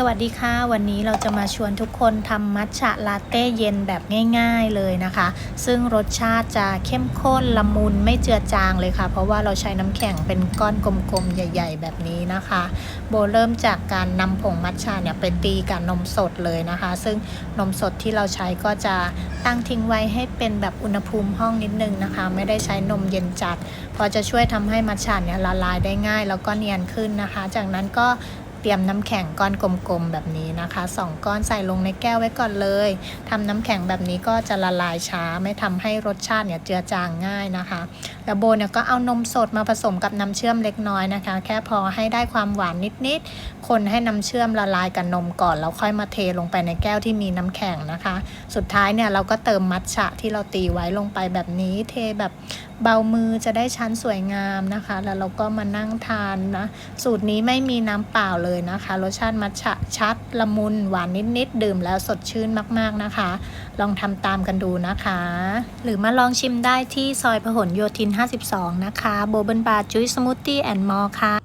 สวัสดีค่ะ วันนี้เราจะมาชวนทุกคนทำมัทฉะลาเต้เย็นแบบง่ายๆเลยนะคะ ซึ่งรสชาติจะเข้มข้นละมุนไม่เจือจางเลยค่ะ เพราะว่าเราใช้น้ำแข็งเป็นก้อนกลมๆ ใหญ่ ๆ แบบนี้นะคะ โบเริ่มจากการนำผงมัทฉะเนี่ยไปตีกับนมสดเลยนะคะ ซึ่งนมสดที่เราใช้ก็จะตั้งทิ้งไว้ให้เป็นแบบอุณหภูมิห้องนิดนึงนะคะ ไม่ได้ใช้นมเย็นจัด พอจะช่วยทำให้มัทฉะเนี่ยละลายได้ง่าย แล้วก็เนียนขึ้นนะคะ จากนั้นก็ เตรียมน้ำแข็งก้อนกลมๆแบบนี้นะคะสองก้อนใส่ลงในแก้วไว้ก่อนเลยทำน้ำแข็งแบบนี้ก็จะละลายช้า ไม่ทำให้รสชาติเนี่ยเจือจางง่ายนะคะ แล้วโบเนี่ยก็เอานมสดมาผสมกับน้ำเชื่อมเล็กน้อยนะคะ แค่พอให้ได้ความหวานนิดๆ คนให้น้ำเชื่อมละลายกับนมก่อนแล้วค่อยมาเทลงไปในแก้วที่มีน้ำแข็งนะคะ สุดท้ายเนี่ยเราก็เติมมัทฉะที่เราตีไว้ลงไปแบบนี้เทแบบเบามือจะได้ชั้นสวยงามนะคะ แล้วเราก็มานั่งทานนะ สูตรนี้ไม่มีน้ำเปล่าเลยเลยนะคะ รสชาติมัทฉะชัดละมุนหวานนิดๆดื่มแล้วสดชื่นมากๆนะคะ ลองทำตามกันดูนะคะ หรือมาลองชิมได้ที่ซอยพหลโยธิน 52 นะคะโบเบิลบาร์จุ้ยสมูทตี้แอนด์มอลค่ะ